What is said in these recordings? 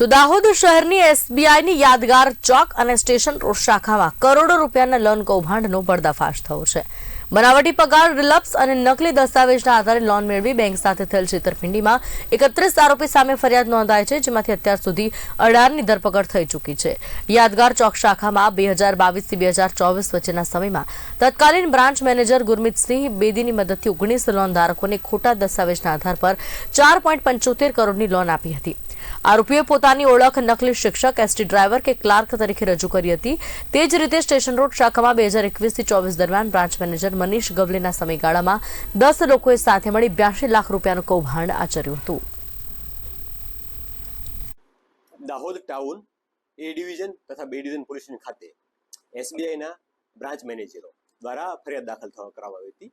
તો દાહોદ શહેરની એસબીઆઈની યાદગાર ચોક અને સ્ટેશન રોડ શાખામાં કરોડો રૂપિયાના લોન કૌભાંડનો પર્દાફાશ થયો છે. બનાવટી પગાર, રિલપ્સ અને નકલી દસ્તાવેજના આધારે લોન મેળવી બેંક સાથે થયેલ છેતરપિંડીમાં એકત્રીસ આરોપી સામે ફરિયાદ નોંધાઈ છે, જેમાંથી અત્યાર સુધી અઢારની ધરપકડ થઈ ચૂકી છે. યાદગાર ચોક શાખામાં બે હજાર બાવીસથી બે હજાર ચોવીસ વચ્ચેના સમયમાં તત્કાલીન બ્રાન્ચ મેનેજર ગુરમીતસિંહ બેદીની મદદથી ઓગણીસ લોન ધારકોને ખોટા દસ્તાવેજના આધાર પર ચાર પોઈન્ટ પંચોતેર કરોડની લોન આપી હતી. આરોપીએ પોતાની ઓળખ નકલી શિક્ષક, એસટી ડ્રાઈવર કે ક્લાર્ક તરીકે રજૂ કરી હતી. તે જ રીતે સ્ટેશન રોડ શાખામાં બે હજાર એકવીસથી ચોવીસ દરમિયાન બ્રાન્ચ મેનેજર મનીષ ગવલેના સમયગાળામાં દસ લોકોએ સાથે મળી બ્યાસી લાખ રૂપિયાનું કૌભાંડ આચર્યું હતું. દાહોદ ટાઉન, એ ડિવિઝન તથા બે ડિવિઝન પોલીસ ખાતે એસબીઆઈના બ્રાન્ચ મેનેજરો દ્વારા ફરિયાદ દાખલ થવા કરવામાં આવી હતી.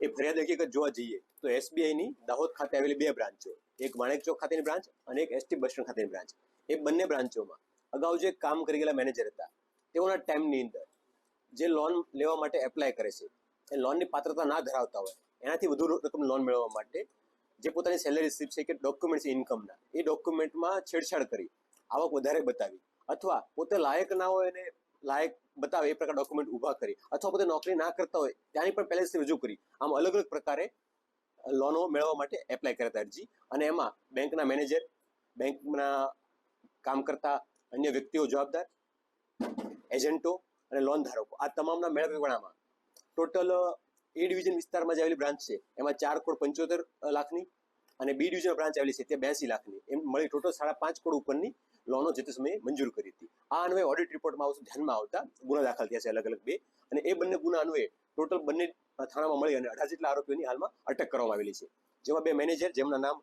એ ફરિયાદ હકીકત જોવા જઈએ તો એસબીઆઈની દાહોદ ખાતે આવેલી બે બ્રાન્ચો એક વાણેક ચોક ખાતેની બ્રાન્ચ અને એક એસટી બસ સ્ટેન્ડ ખાતેની બ્રાન્ચ. એ બંને બ્રાન્ચોમાં અગાઉ જે કામ કરી ગયેલા મેનેજર હતા, તેઓના ટાઈમની અંદર જે લોન લેવા માટે એપ્લાય કરે છે, એ લોનની પાત્રતા ના ધરાવતા હોય, એનાથી વધુ રકમ લોન મેળવવા માટે જે પોતાની સેલરી સ્લીપ છે કે ડોક્યુમેન્ટ છે ઇન્કમના એ ડોક્યુમેન્ટમાં છેડછાડ કરી, આવક વધારે બતાવી અથવા પોતે લાયક ના હોય અને લાયક બતાવે એ પ્રકાર ડોક્યુમેન્ટ ઊભા કરી, અથવા પોતે નોકરી ના કરતા હોય, ત્યાંની પણ પહેલેથી રજૂ કરી. આમ અલગ અલગ પ્રકારે લોનો મેળવવા માટે એપ્લાય કરતા અરજી. અને એમાં બેંકના મેનેજર બેંકના કામ કરતા અન્ય વ્યક્તિઓ જવાબદાર એજન્ટો અને લોન ધારકો. આ તમામના મેળવેવાળામાં ટોટલ એ ડિવિઝન વિસ્તારમાં જે આવેલી બ્રાન્ચ છે, એમાં ચાર કરોડ પંચોતેર લાખની અને બી ડિવિઝન બ્રાન્ચ આવેલી છે ત્યાં બ્યાસી લાખની. એમ મળી ટોટલ સાડા પાંચ કરોડ ઉપરની લોનો જે તે સમયે મંજૂર કરી હતી. આ અન્વયે ઓડિટ રિપોર્ટમાં આવશે ધ્યાનમાં આવતા ગુના દાખલ થયા છે અલગ અલગ બે. અને એ બંને ગુના અન્વયે ટોટલ બંને થાણામાં મળી અને અઢાર જેટલા આરોપીઓની હાલમાં અટક કરવામાં આવેલી છે. જેમાં બે મેનેજર, જેમના નામ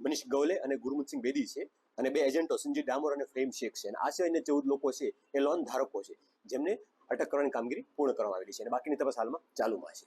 મનીષ ગવલે અને ગુરમુતસિંહ બેદી છે અને બે એજન્ટો, સંજીવ ડામોર અને ફ્રેમ શેખ છે. અને આ સિવાયના ચૌદ લોકો છે એ લોન ધારકો છે, જેમને અટક કરવાની કામગીરી પૂર્ણ કરવામાં આવેલી છે અને બાકીની તપાસ હાલમાં ચાલુમાં છે.